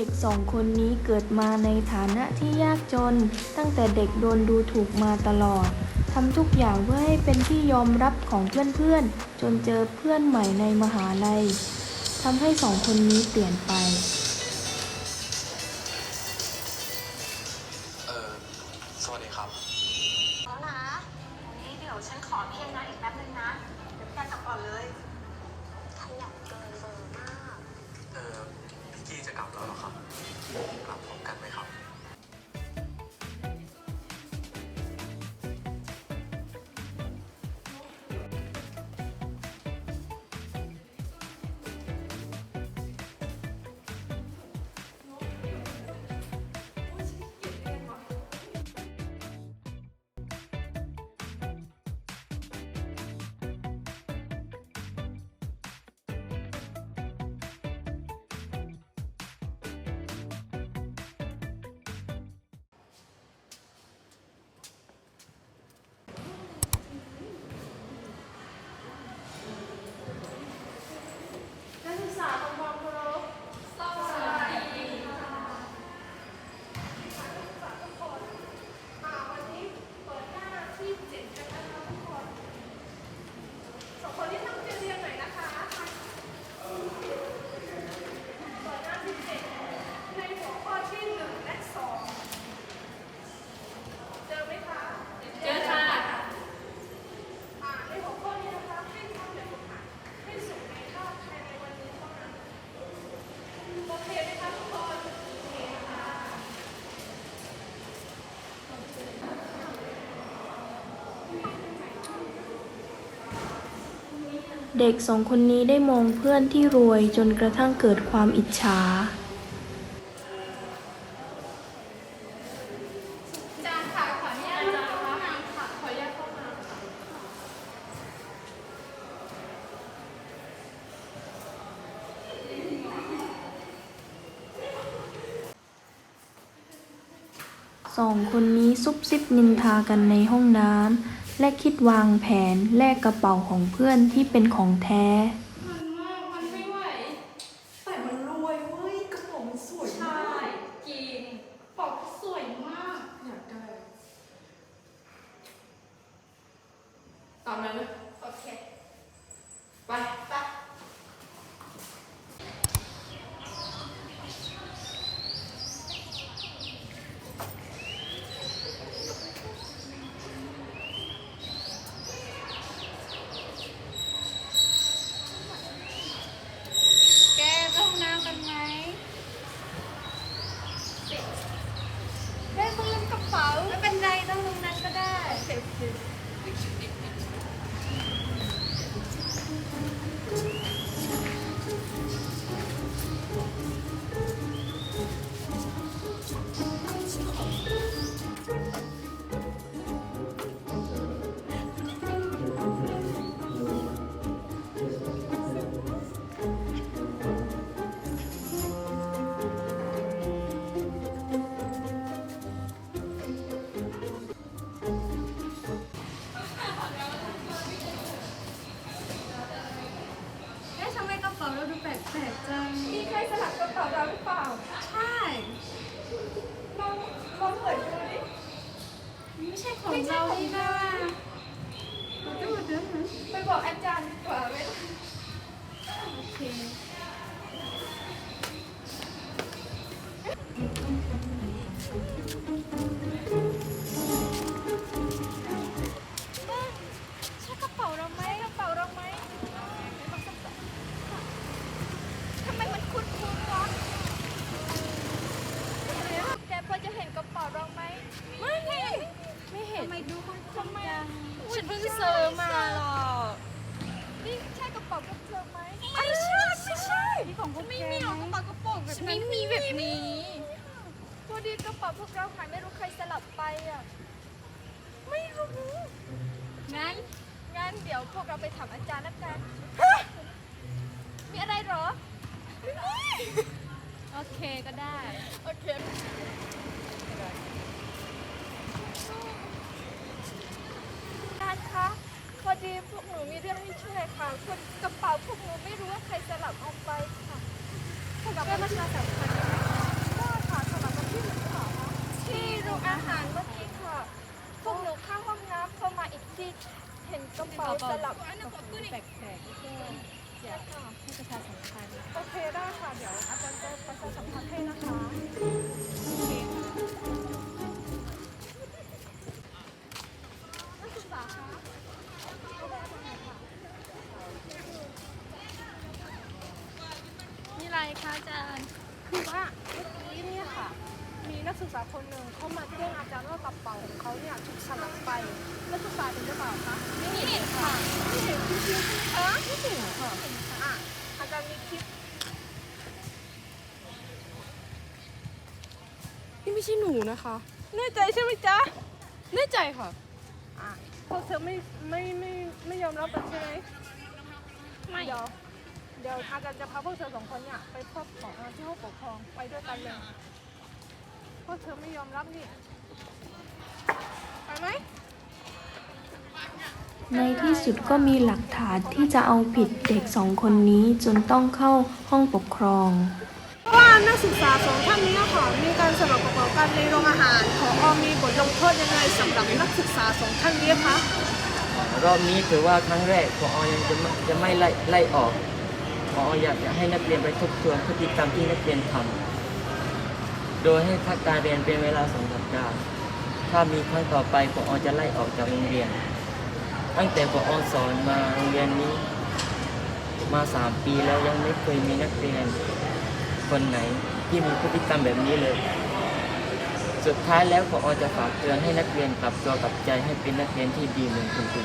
ด็กสองคนนี้เกิดมาในฐานะที่ยากจน ตั้งแต่เด็กโดนดูถูกมาตลอดทำทุกอย่างเพื่อให้เป็นที่ยอมรับของเพื่อนๆ จนเจอเพื่อนใหม่ในมหาลัยทำให้สองคนนี้เปลี่ยนไป เออสวัสดีครับ แล้วนะนี่เดี๋ยวฉันขอเพียงนะอีกแป๊บนึงนะ เดี๋ยวพี่การกลับก่อนเลย กี้จะกลับแล้วเหรอครับ เด็กสองคนนี้ได้มองเพื่อนที่รวยจนกระทั่งเกิดความอิจฉา จารย์ค่ะขออนุญาตเข้าห้องน้ำค่ะขออนุญาตเข้าห้องน้ำค่ะสองคนนี้ซุบซิบนินทากันในห้องน้ำ และคิดวางแผนแลกกระเป๋าของเพื่อนที่เป็นของแท้ มันมาก มันไม่ไหว แต่มันรวยเว้ยกระเป๋ามันสวยใช่มาก จริงปอกสวยมาก อยากได้ ตามนั้นเลย โอเค ไป ไป แกเข้าห้องน้ำกันไหมได้เพิ่งลืมกระเป๋าไม่เป็นไรต้องลงนั้นก็ได้ เแปลกๆจัง มีใครสลับกระเป๋าเราหรือเปล่าใช่ ลองลองเปิดดูดิไม่ใช่ของเรานี่นะดูดูนะไปบอกอาจารย์ ฉันเพิ่งเซอร์มาหรอกนี่ใช่กระเป๋าพวกเธอไหมไม่ใช่ไม่ใช่นี่ของพวกไม่มีหรอกกระเป๋ากระโปรงแบบฉันไม่มีแบบนี้พอดีกระเป๋าพวกเราหายไม่รู้ใครสลับไปอะไม่รู้งั้นงั้นเดี๋ยวพวกเราไปถามอาจารย์แล้วกันมีอะไรหรอ โอเคก็ได้ โอเค คะ พอดีพวกหนูมีเรื่องให้ช่วยค่ะคนกระเป๋าพวกหนูไม่รู้ว่าใครสลับเอาไปค่ะสลับกันมาชาสัมพันธ์ได้ค่ะสลับกันที่หนูหรอที่รูปอาหารเมื่อกี้ค่ะ พวกหนูเข้าห้องน้ำเข้ามาอีกทีเห็นกระเป๋าสลับแปลกแปลกที่อยากให้ประชาสัมพันธ์โอเคได้ค่ะ เดี๋ยวอาจารย์จะประชาสัมพันธ์ให้นะคะาจารย์ คือว่าเมื่อกี้เนี่ยค่ะ มีนักศึกษาคนหนึ่งเข้ามาแจ้งอาจารย์ว่ากระเป๋าของเขาเนี่ยถูกสลับไปนักศึกษาเห็นหรือเปล่าคะไม่เห็นค่ะไม่เห็นจริงๆใช่ไหมคะไม่เห็นค่ะอะอาจารย์มีคลิปนี่ไม่ใช่หนูนะคะแน่ใจใช่ไหมจ๊ะแน่ใจค่ะอะพวกเธอไม่ไม่ไม่ไม่ยอมรับกันใช่ไหมไม่เดี๋ยว เดี๋ยวอาจารย์จะพาพวกเธอสองคนเนี่ยไปพบของที่ห้องปกครองไปด้วยกันเลยพวกเธอไม่ยอมรับนี่ไปไหมในที่สุดก็มีหลักฐานที่จะเอาผิดเด็กสองคนนี้จนต้องเข้าห้องปกครอง ว่านักศึกษาสองท่านนี้ค่ะมีการสลับกระเป๋ากันในโรงอาหารขอมีบทลงโทษยังไงสำหรับนักศึกษาสองท่านนี้คะรอบนี้ถือว่าครั้งแรกพอยังจะไม่จะไม่ไล่ไล่ออก พออยากจะให้นักเรียนไปทบทวนพฤติกรรมที่นักเรียนทำโดยให้พักการเรียนเป็นเวลาสองสัปดาห์ถ้ามีครั้งต่อไปพออจะไล่ออกจากโรงเรียน ตั้งแต่พออสอนมาโรงเรียนนี้ มาสามปีแล้วยังไม่เคยมีนักเรียน คนไหนที่มีพฤติกรรมแบบนี้เลย สุดท้ายแล้วพอจะฝากเตือนให้นักเรียนกลับตัวกลับใจให้เป็นนักเรียนที่ดีเหมือนคุณครู